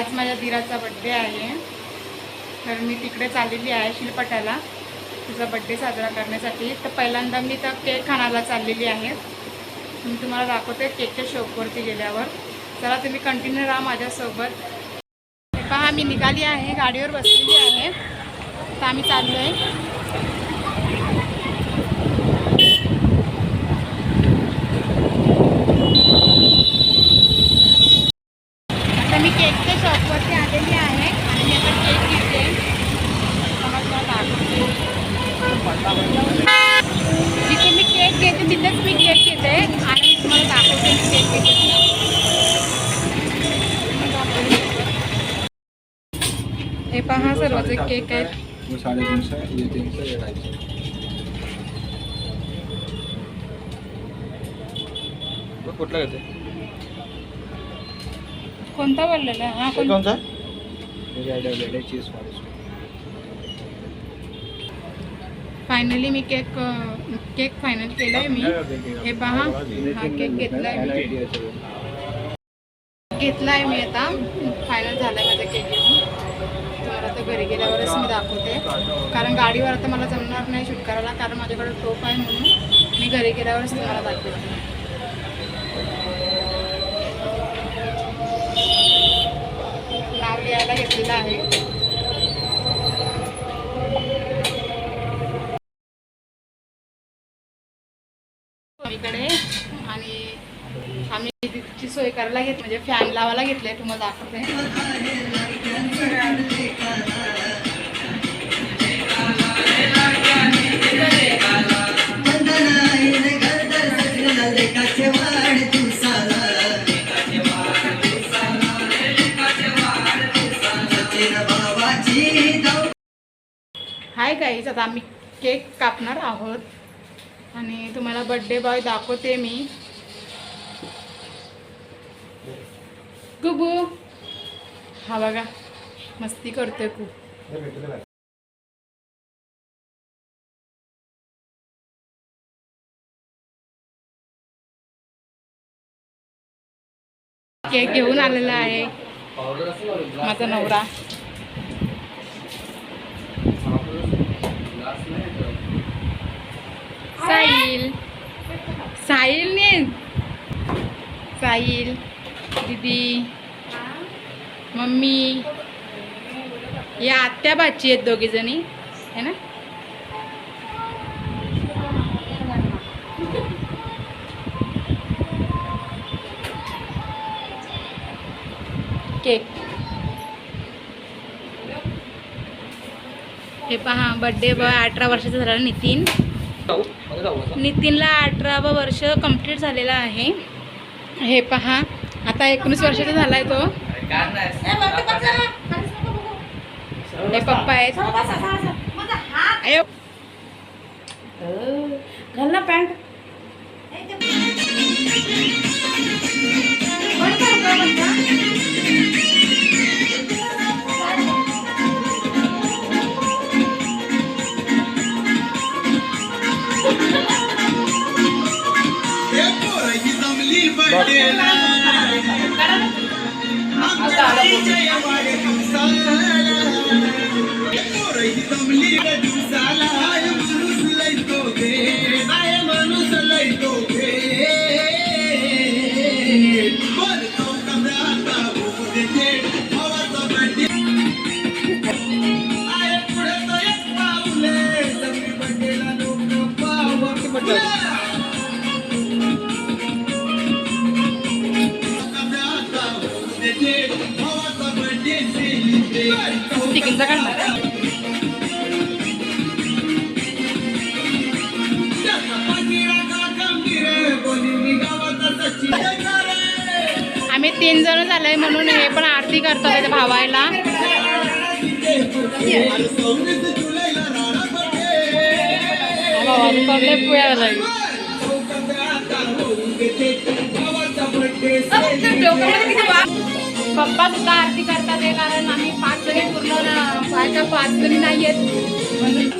आज माझ्या दिराचा बड्डे आहे. तर मी तिकडे चाललेली आहे शिलपटाला तिचा बड्डे साजरा करण्यासाठी. तर पहिल्यांदा मी तर केक खाण्याला चाललेली आहे. मी तुम्हाला दाखवते केकच्या शॉपवरती गेल्यावर. चला तुम्ही कंटिन्यू राहा माझ्यासोबत. पहा मी निघाली आहे गाडीवर बसलेली आहे. तर आम्ही चाललो आहे आता मी केकच्या शॉपवरती आलेली आहे आणि मी आता केक घेते मला तुला दाखवते. जिथे मी केक घेते तिथेच मी केक घेते आणि मी तुम्हाला दाखवते मी केक घेते हे सर्वचे केक ढाई सौ तो कुठला घेते कोणता बोललेला आहे? हा कोण कोणता? आयडिया चीज फायनली मी केक अं, केक फायनल केलं आहे मी. हे पहा हा केक घेतलाय मी. घेतला आहे मी आता. फायनल झालं आहे माझा केक घेऊन तर आता घरी गेल्यावरच मी दाखवते. कारण गाडीवर आता मला जमणार नाही शूट करायला कारण माझ्याकडे टोप आहे म्हणून मी घरी गेल्यावरच तुम्हाला दाखवते. नाव लिहायला घेतलेलं आहे. इकडे आणि आम्ही तिची सोय करायला घेत म्हणजे फॅन लावायला घेतलंय तुम्हाला दाखवते. हाय गाईज आता आम्ही केक कापणार आहोत. आणि तुम्हाला बड्डे बॉय दाखवते मी. गुबू. हा बघा मस्ती करतोय खूप. केक घेऊन आलेला आहे. माझा नवरा. साहिल. साहिल ने. साहिल दीदी. मम्मी. या आत्याबाची आहेत दोघी जणी है ना? केक हे पहा बड्डे बॉय अठरा वर्षाचा झाला नितीन. नितीनला अठरावं वर्ष कंप्लीट झालेलं आहे. हे पहा आता एकोणीस वर्षाचा झालाय तो. हे पप्पा आहेत. घाल ना पॅन्ट. दिवसाला काढणार आम्ही तीन जण झालोय म्हणून हे पण आरती करतो भावायला. पप्पा सुद्धा आरती करतात हे कारण आम्ही पाच जणी पूर्ण बायका पाच जणी नाही आहेत. म्हणून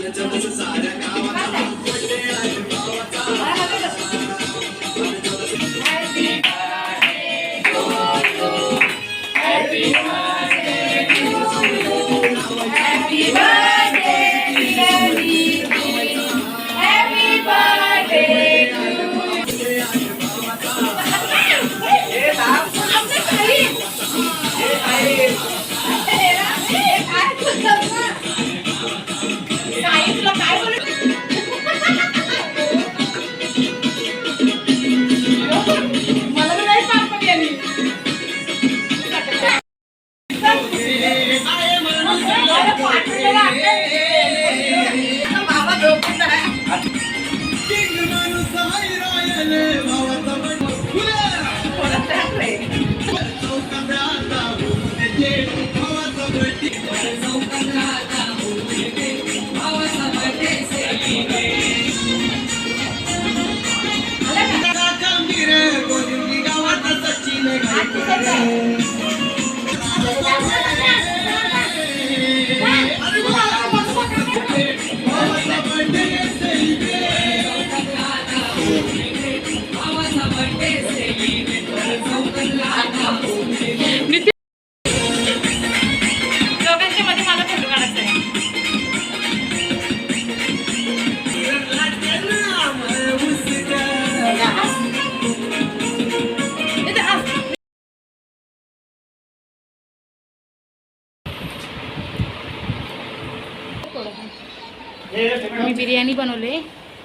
मी बिर्याणी बनवले.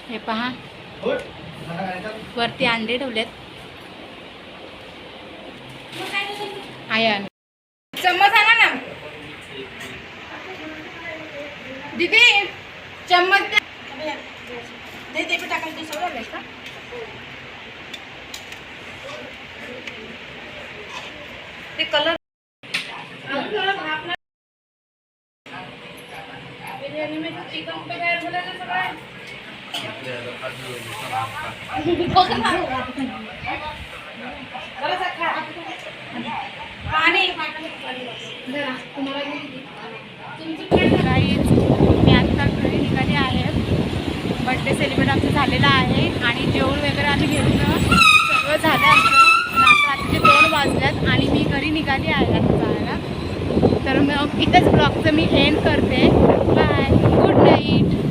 हे पहा. वरती अंडे ठेवलेत. आयन चम्मच आणा ना. दीदी चम्मच दे. ते टाकायचं सगळं का ते कलर बिर्याणी में चिकन पे काय बोलायचं सगळं पाणी काहीच मी आता घरी निघाली आहे. बड्डे सेलिब्रेट आमचं झालेलं आहे आणि जेवण वगैरे आम्ही घेऊन सगळं झालं आमचं. आता रात्रीचे दोन वाजल्यात आणि मी घरी निघाली आहे आता जायला. तर मग इथंच ब्लॉगचं मी एंड करते. Bye good night